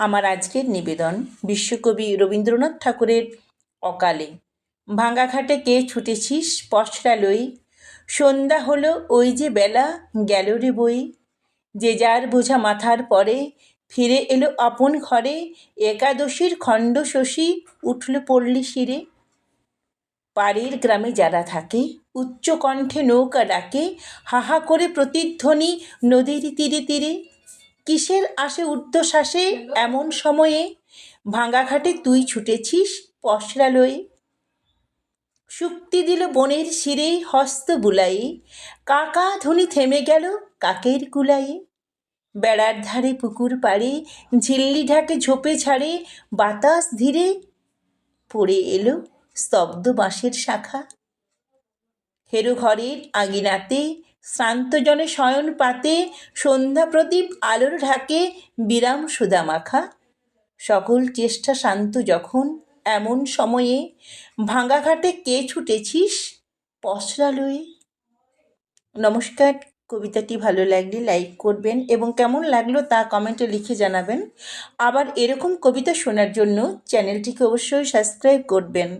আমার আজকের নিবেদন বিশ্বকবি রবীন্দ্রনাথ ঠাকুরের অকালে। ভাঙাঘাটে কে ছুটেছিস পসরা লই? সন্ধ্যা হলো, ওই যে বেলা, গেল রে বই। যে যার বোঝা মাথার পরে, ফিরে এলো আপন ঘরে, একাদশীর খণ্ড শশী উঠল পড়লি শিরে। পাড়ের গ্রামে যারা থাকে উচ্চ কণ্ঠে নৌকা ডাকে, হাহা করে প্রতিধ্বনি নদীর তীরে তীরে। কিসের আসে ঊর্ধ্বশ্বাসে এমন সময়ে? ভাঙা ঘাটে তুই ছুটেছিস পসরা লয়ে শুক্তি দিল বনের শিরে হস্ত বুলাই কাকা ধ্বনি থেমে গেল কাকের কুলায়ে। বেড়ার ধারে পুকুর পাড়ে ঝিল্লি ঢাকে ঝোপে ছাড়ে বাতাস ধীরে পড়ে এলো স্তব্ধ বাঁশের শাখা। হেরো ঘরের আঙিনাতে শ্রান্ত জনে শয়ন পাতে, সন্ধ্যা প্রদীপ আলোর ঢাকে, বিরাম সুদা মাখা। সকল চেষ্টা শান্ত যখন, এমন সময়ে, ভাঙা ঘাটে কে ছুটেছিস? পসরা লয়ে নমস্কার, কবিতাটি ভালো লাগলে লাইক করবেন এবং কেমন লাগল তা কমেন্টে লিখে জানাবেন। আবার এরকম কবিতা শোনার জন্য চ্যানেলটিকে অবশ্যই সাবস্ক্রাইব করবেন।